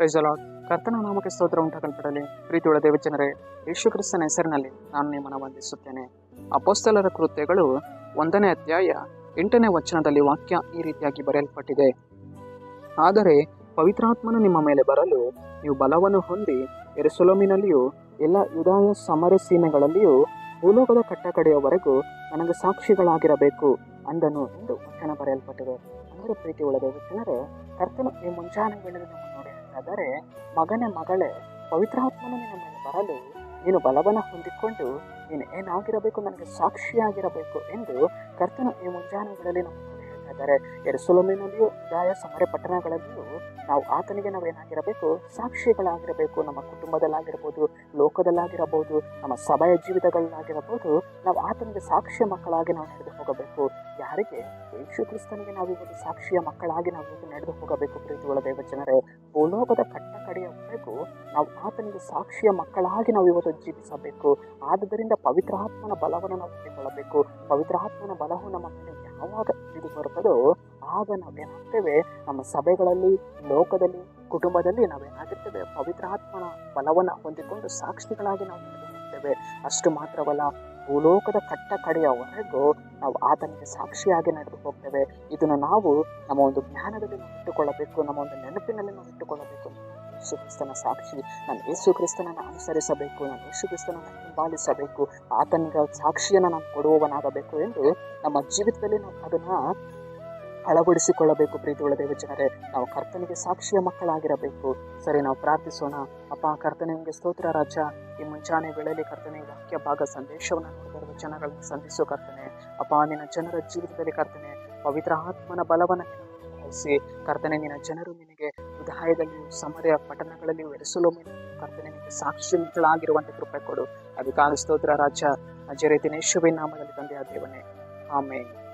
Price ಕರ್ತನ ನಾಮಕ್ಕೆ ಸ್ತೋತ್ರ ಉಂಟಾಗಲ್ಪಡಲಿ. ಪ್ರೀತಿಯುಳ್ಳ ದೇವಜನರೇ ಯೇಸು ಕ್ರಿಸ್ತನ ಹೆಸರಿನಲ್ಲಿ ನಾನು ನಿಮ್ಮನ್ನು ವಂದಿಸುತ್ತೇನೆ. ಅಪೋಸ್ತಲರ ಕೃತ್ಯಗಳು ಒಂದನೇ ಅಧ್ಯಾಯ ಎಂಟನೇ ವಚನದಲ್ಲಿ ವಾಕ್ಯ ಈ ರೀತಿಯಾಗಿ ಬರೆಯಲ್ಪಟ್ಟಿದೆ. ಆದರೆ ಪವಿತ್ರಾತ್ಮನು ನಿಮ್ಮ ಮೇಲೆ ಬರಲು ನೀವು ಬಲವನ್ನು ಹೊಂದಿ ಎರುಸೊಲೋಮಿನಲ್ಲಿಯೂ ಎಲ್ಲ ಯುದಾಯ ಸಮರ ಸೀಮೆಗಳಲ್ಲಿಯೂ, ಭೂಲೋಕದ ಕಟ್ಟಕಡೆಯವರೆಗೂ ನನಗೆ ಸಾಕ್ಷಿಗಳಾಗಿರಬೇಕು ಅಂದನು ಎಂದು ವಚನ ಬರೆಯಲ್ಪಟ್ಟಿದೆ. ಅಂದರೆ ಪ್ರೀತಿ ಒಳಗೆ ದೇವಜನರೇ, ಕರ್ತನು ಈ ಮುಂಜಾನೆ ನಮ್ಮ ನೋಡಿ ಆದರೆ ಮಗನ ಮಗಳೇ ಪವಿತ್ರಾತ್ಮನು ನಿನ್ನ ಮೇಲೆ ಬರಲು ನೀನು ಬಲವನ ಹೊಂದಿಕೊಂಡು ನೀನು ಏನಾಗಿರಬೇಕು, ನನಗೆ ಸಾಕ್ಷಿಯಾಗಿರಬೇಕು ಎಂದು ಕರ್ತನು ಈ ಮುಂಜಾನೆಗಳಲ್ಲಿ ಆದರೆ ನಮ್ಮ ನೋಡಿ ಹೇಳ್ತಾ ಇದ್ದಾರೆ. ಎರುಸೊಲೊಮಿನಲ್ಲಿಯೂ ದಾಯ ಸಮರ ಪಟ್ಟಣಗಳಲ್ಲಿಯೂ ನಾವು ಆತನಿಗೆ ನಾವೇನಾಗಿರಬೇಕು ಸಾಕ್ಷಿಗಳಾಗಿರಬೇಕು. ನಮ್ಮ ಕುಟುಂಬದಲ್ಲಾಗಿರ್ಬೋದು, ಲೋಕದಲ್ಲಾಗಿರಬಹುದು, ನಮ್ಮ ಸಭೆಯ ಜೀವಿತಗಳಲ್ಲಾಗಿರಬಹುದು, ನಾವು ಆತನಿಗೆ ಸಾಕ್ಷಿಯ ಮಕ್ಕಳಾಗಿ ನಾವು ನಡೆದು ಹೋಗಬೇಕು. ಯಾರಿಗೆ? ಯೇಸು ಕ್ರಿಸ್ತನಿಗೆ ನಾವು ಇವತ್ತು ಸಾಕ್ಷಿಯ ಮಕ್ಕಳಾಗಿ ನಾವು ನಡೆದು ಹೋಗಬೇಕು ಪ್ರೀತಿ ದೇವ ಜನರೇ ಭೂಲೋಕದ ಕಟ್ಟ ಕಡೆಯವರೆಗೂ ನಾವು ಆತನಿಗೆ ಸಾಕ್ಷಿಯ ಮಕ್ಕಳಾಗಿ ನಾವು ಇವತ್ತು ಜೀವಿಸಬೇಕು. ಆದುದರಿಂದ ಪವಿತ್ರಾತ್ಮನ ಬಲವನ್ನು ನಾವು ಹೊಂದಿಕೊಳ್ಳಬೇಕು ಪವಿತ್ರಾತ್ಮನ ಬಲವು ನಮ್ಮ ಯಾವಾಗ ಇದು ಬರುತ್ತದೋ ಆಗ ನಾವೇನಾಗ್ತೇವೆ? ನಮ್ಮ ಸಭೆಗಳಲ್ಲಿ, ಲೋಕದಲ್ಲಿ, ಕುಟುಂಬದಲ್ಲಿ ನಾವೇನಾಗಿರ್ತೇವೆ? ಪವಿತ್ರಾತ್ಮನ ಬಲವನ್ನು ಹೊಂದಿಕೊಂಡು ಸಾಕ್ಷಿಗಳಾಗಿ ನಾವು ಅಷ್ಟು ಮಾತ್ರವಲ್ಲ ಭೂಲೋಕದ ಕಟ್ಟ ಕಡೆಯವರೆಗೂ ನಾವು ಆತನಿಗೆ ಸಾಕ್ಷಿಯಾಗಿ ನಡೆದು ಹೋಗ್ತೇವೆ. ಇದನ್ನು ನಾವು ನಮ್ಮ ಒಂದು ಜ್ಞಾನದಲ್ಲಿ ನಾವು ಇಟ್ಟುಕೊಳ್ಳಬೇಕು, ನಮ್ಮ ಒಂದು ನೆನಪಿನಲ್ಲಿ ನಾವು ಇಟ್ಟುಕೊಳ್ಳಬೇಕು. ಯೇಸು ಕ್ರಿಸ್ತನ ಸಾಕ್ಷಿ, ನಾನು ಯೇಸು ಕ್ರಿಸ್ತನನ್ನು ಅನುಸರಿಸಬೇಕು, ನಾನು ಯೇಸು ಕ್ರಿಸ್ತನನ್ನು ಹಿಂಬಾಲಿಸಬೇಕು, ಆತನಿಗೆ ಸಾಕ್ಷಿಯನ್ನು ನಾನು ಕೊಡುವವನಾಗಬೇಕು ಎಂದು ನಮ್ಮ ಜೀವಿತದಲ್ಲಿ ನಾವು ಅದನ್ನ ಅಳವಡಿಸಿಕೊಳ್ಳಬೇಕು, ಪ್ರೀತಿಯುಳ್ಳ ದೇವ ಜನರೇ ನಾವು ಕರ್ತನಿಗೆ ಸಾಕ್ಷಿಯ ಮಕ್ಕಳಾಗಿರಬೇಕು. ಸರಿ, ನಾವು ಪ್ರಾರ್ಥಿಸೋಣ. ಅಪ್ಪ, ಕರ್ತನೆ, ನಿಮಗೆ ಸ್ತೋತ್ರ ರಾಜ. ಈ ಮುಂಚಾನೆ ವೇಳೆಯಲ್ಲಿ ಕರ್ತನೆ ವಾಕ್ಯ ಭಾಗ ಸಂದೇಶವನ್ನು ನೋಡಿದ ಜನಗಳನ್ನು ಸಂಧಿಸೋ ಕರ್ತನೆ. ಅಪ್ಪ, ನಿನ್ನ ಜನರ ಜೀವಿತದಲ್ಲಿ ಕರ್ತನೆ, ಪವಿತ್ರ ಆತ್ಮನ ಬಲವನ್ನು ವಹಿಸಿ ಕರ್ತನೆ, ನಿನ್ನ ಜನರು ನಿನಗೆ ಉದಾಯದಲ್ಲಿಯೂ ಸಮರ್ಯ ಪಟ್ಟಣಗಳಲ್ಲಿಯೂ ಎರೆಸಲು ಕರ್ತನೆ ಸಾಕ್ಷಿ ಮಿಕ್ಕಳಾಗಿರುವಂತೆ ಕೃಪೆ ಕೊಡು. ಅದಕ್ಕಾಗಿ ಸ್ತೋತ್ರ ರಾಜ. ಅಜರೇ ದಿನೇಶ್ವರಿ ಯೇಸುವಿನ ನಾಮದಲ್ಲಿ ತಂದೆಯ ದೇವನೇ. ಆಮೇಲೆ